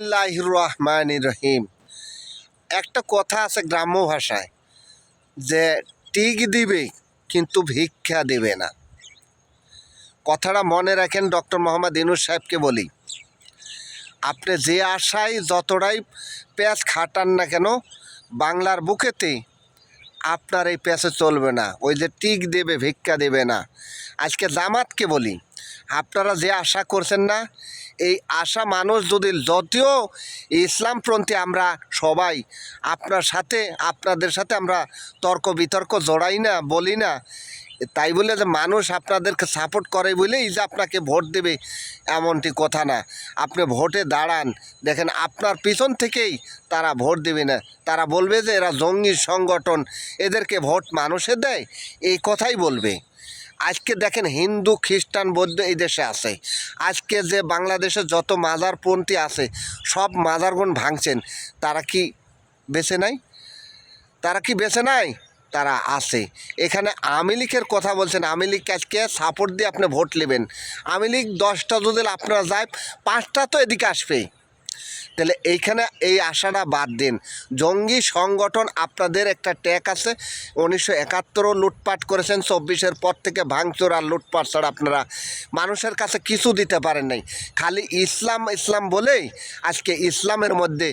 রহমান রহিম একটা কথা আছে গ্রাম্য ভাষায় যে, টিক দিবে, কিন্তু ভিক্ষা দেবে না। কথাটা মনে রাখেন ডক্টর মোহাম্মদ ইনুস সাহেবকে বলি। আপনি যে আশায় যতটাই পেঁয়াজ খাটান না কেন, বাংলার বুকেতে আপনার এই প্যাসে চলবে না, ওই যে টিক দেবে, ভিক্ষা দেবে না। আজকে জামাতকে বলি, আপনারা যে আশা করছেন না, এই আশা মানুষ যদি, যদিও ইসলামপন্থী আমরা সবাই, আপনার সাথে, আপনাদের সাথে আমরা তর্ক বিতর্ক জড়াই না, বলি না তাই বলে যে মানুষ আপনাদেরকে সাপোর্ট করে বলেই যে আপনাকে ভোট দেবে এমনটি কথা না। আপনি ভোটে দাঁড়ান। দেখেন, আপনার পিছন থেকেই তারা ভোট দেবে না। তারা বলবে যে এরা জঙ্গি সংগঠন, এদেরকে ভোট মানুষে দেয়। এই কথাই বলবে। আজকে দেখেন, হিন্দু, খ্রিস্টান, বৌদ্ধ এই দেশে আছে। আজকে যে বাংলাদেশে যত মাজারপন্থী আছে, সব মাজারগুন ভাঙছেন। তারা কি বেছে নাই? তারা কি বেছে নাই? তারা আসে এখানে আওয়ামী লীগের কথা বলছেন। আওয়ামী লীগকে আজকে সাপোর্ট দিয়ে আপনি ভোট নেবেন। আওয়ামী লীগ দশটা যদি আপনারা যায়, পাঁচটা তো এদিকে আসবে তাহলে এইখানে এই আশাটা বাদ দিন। জঙ্গি সংগঠন আপনাদের একটা ট্যাগ আছে। উনিশশো একাত্তরও লুটপাট করেছেন। চব্বিশের পর থেকে ভাঙচুর আর লুটপাট ছাড়া আপনারা মানুষের কাছে কিছু দিতে পারেন নাই। খালি ইসলাম ইসলাম বলেই আজকে ইসলামের মধ্যে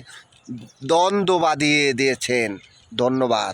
দ্বন্দ্ব বাঁধিয়ে দিয়েছেন। ধন্যবাদ।